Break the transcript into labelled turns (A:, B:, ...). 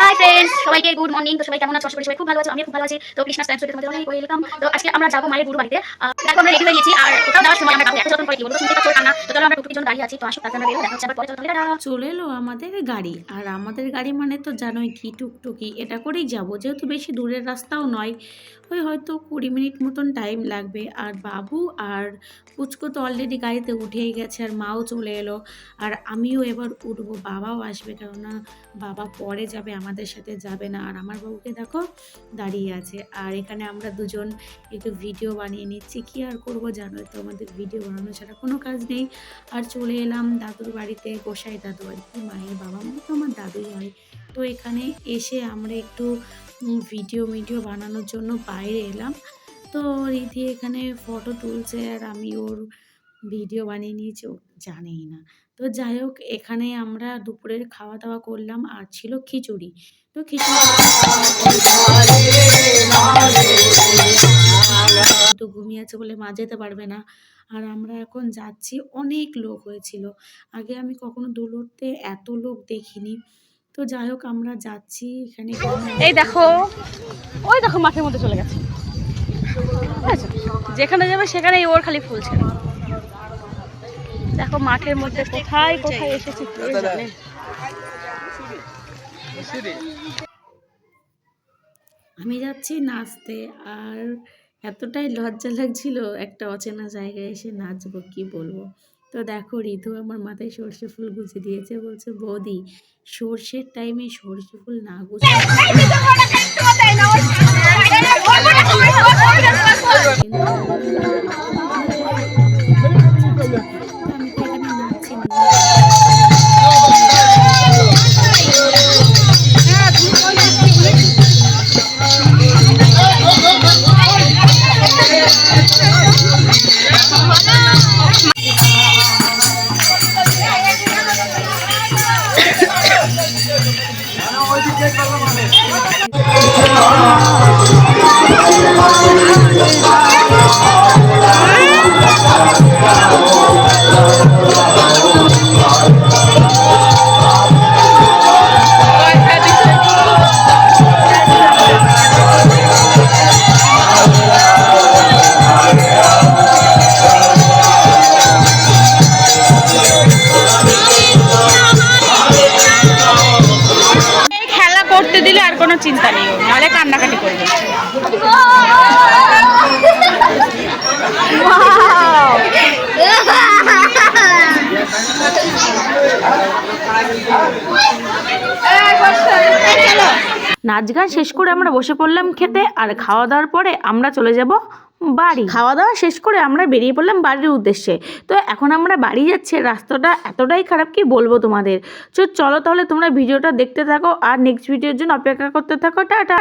A: High friends সবাইকে good morning তো সবাই কেমন আছো? সবাই খুব ভালো আছো। আমি খুব ভালো আছি। তো কৃষ্ণা তোমাদের অনেক ওয়েলকাম তো আজকে আমরা যাব মায়ের গুরু বাড়িতে। দেখো, আমরা রেডি হয়ে গেছি। আর কোথাও যাওয়ার সময় আমরা করে কি বলব শুনতে কান্না। তো চলো, আমরা টুকটির জন্য দাঁড়িয়ে আছি। তো আসো আমরা দেখা হচ্ছে পরে। চলো
B: এলো আমাদের গাড়ি। আর আমাদের গাড়ি মানে তো জানোই কি টুকটুকি। এটা করেই যাব। যেহেতু বেশি দূরের রাস্তাও নয়, ওই হয়তো কুড়ি মিনিট মতন টাইম লাগবে। আর বাবু আর পুচকো তো অলরেডি গাড়িতে উঠেই গেছে, আর মাও চলে এলো। আর আমিও এবার উঠবো। বাবাও আসবে, কেননা বাবা পরে যাবে আমাদের সাথে যাবে না। আর আমার বাবুকে দেখো দাঁড়িয়ে আছে। আর এখানে আমরা দুজন একটু ভিডিও বানিয়ে নিচ্ছি। কী আর করব জানো? তো আমাদের ভিডিও বানানো ছাড়া কোনো কাজ নেই। আর চলে এলাম দাদুর বাড়িতে, গোসাই দাদু আর কি, মায়ের বাবা। মা তো আমার দাদুই হয়। তো এখানে এসে আমরা একটু ভিডিও মিডিও বানানোর জন্য বাইরে এলাম। তো রিধি এখানে ফটো তুলছে আর আমি ওর ভিডিও বানিয়ে নিয়েছি জানেই না। তো যাই হোক, এখানে আমরা দুপুরের খাওয়া দাওয়া করলাম আর ছিল খিচুড়ি। তো খিচুড়ি তো ঘুমিয়ে আছে বলে মা যেতে পারবে না। আর আমরা এখন যাচ্ছি, অনেক লোক হয়েছিল। আগে আমি কখনো দোলতে এত লোক দেখিনি। তো যাই হোক, আমরা যাচ্ছি এখানে।
C: এই দেখো, ওই দেখো মাঠের মধ্যে চলে গেছে। যেখানে যাবে সেখানেই ওর খালি ফুল ছেড়ে দেখো মাঠের মধ্যে কোথায় কোথায় এসেছি জানে?
B: আমি যাচ্ছি নাচতে আর এতটাই লজ্জা লাগছিল একটা অচেনা জায়গায় এসে নাচবো কি বলব? তো দেখো ঋতু আমার মাথায় সর্ষে ফুল গুছিয়ে দিয়েছে বলছে বৌদি সর্ষের টাইমে সর্ষে ফুল না গুছিয়ে
C: এই কোনো চিন্তা নেই, নাহলে কান্নাকাটি করবে।
B: নাচ গান শেষ করে আমরা বসে পড়লাম খেতে, আর খাওয়া দাওয়ার পরে আমরা চলে যাব বাড়ি। খাওয়া দাওয়া শেষ করে আমরা বেরিয়ে পড়লাম বাড়ির উদ্দেশ্যে। তো এখন আমরা বাড়ি যাচ্ছি, রাস্তাটা এতটাই খারাপ কি বলব তোমাদের? চলো তাহলে তোমরা ভিডিওটা দেখতে থাকো আর নেক্সট ভিডিওর জন্য অপেক্ষা করতে থাকো। টাটা